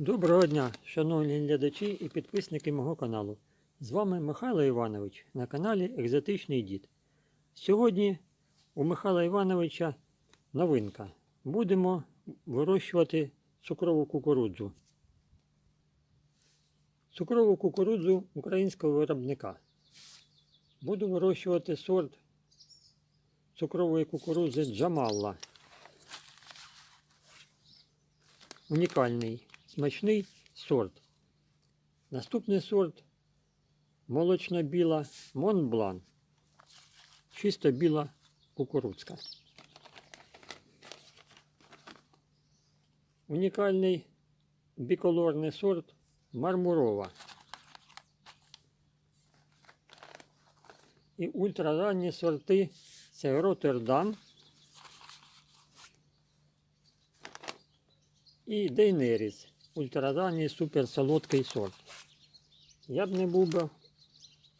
Доброго дня, шановні глядачі і підписники мого каналу. З вами Михайло Іванович на каналі Екзотичний Дід. Сьогодні у Михайла Івановича новинка. Будемо вирощувати цукрову кукурудзу. Цукрову кукурудзу українського виробника. Буду вирощувати сорт цукрової кукурудзи Джамалла. Унікальний смачний сорт. Наступний сорт молочно-біла Монблан. Чисто біла кукурудзка. Унікальний біколорний сорт Мармурова. І ультраранні сорти це Роттердам і Дейнеріс. Ультраранній суперсолодкий сорт. Я б не був би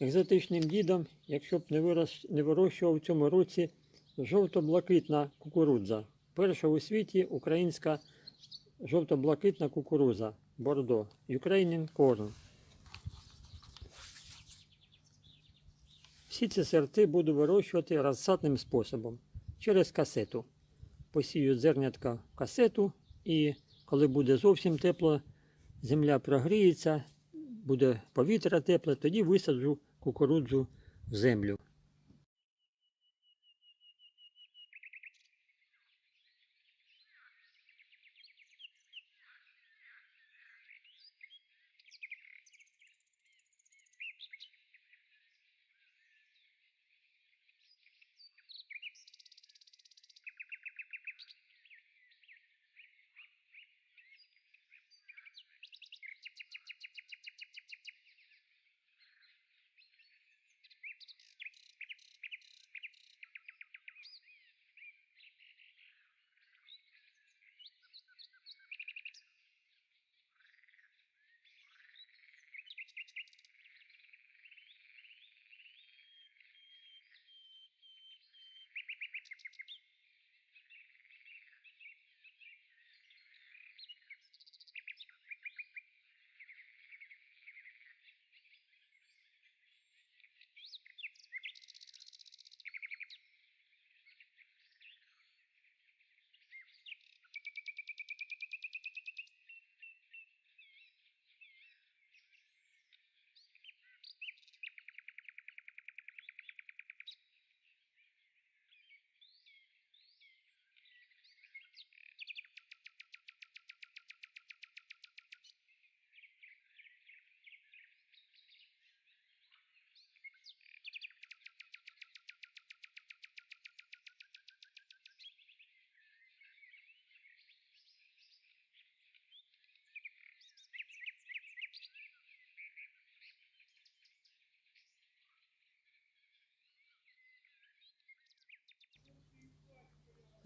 екзотичним дідом, якщо б не, вирос, не вирощував в цьому році жовто-блакитна кукурудза. Перша у світі українська жовто-блакитна кукурудза Бордо. Ukrainian Corn. Всі ці сорти буду вирощувати розсадним способом через касету. Посію зернятка в касету і коли буде зовсім тепло, земля прогріється, буде повітря тепле, тоді висаджу кукурудзу в землю.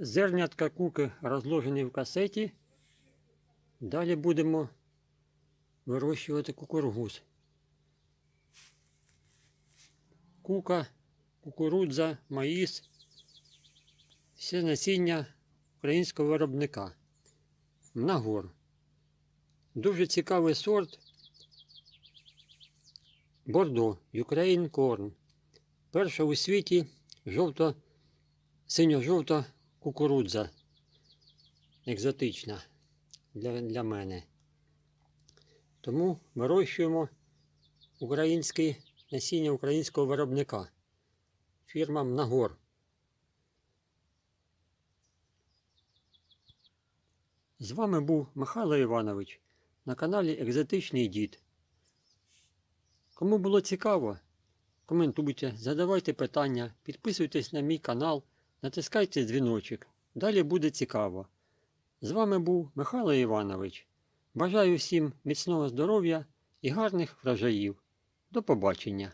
Зернятка куки розложені в касеті. Далі будемо вирощувати кукургуз. Кука, кукурудза, маїс. Все насіння українського виробника. Нагор. Дуже цікавий сорт. Бордо, Ukraine Corn. Перша у світі жовто, синьо-жовта кукурудза. Екзотична для, для мене. Тому вирощуємо українське насіння українського виробника. Фірма Нагор. З вами був Михайло Іванович на каналі Екзотичний Дід. Кому було цікаво, коментуйте, задавайте питання, підписуйтесь на мій канал, натискайте дзвіночок. Далі буде цікаво. З вами був Михайло Іванович. Бажаю всім міцного здоров'я і гарних врожаїв. До побачення!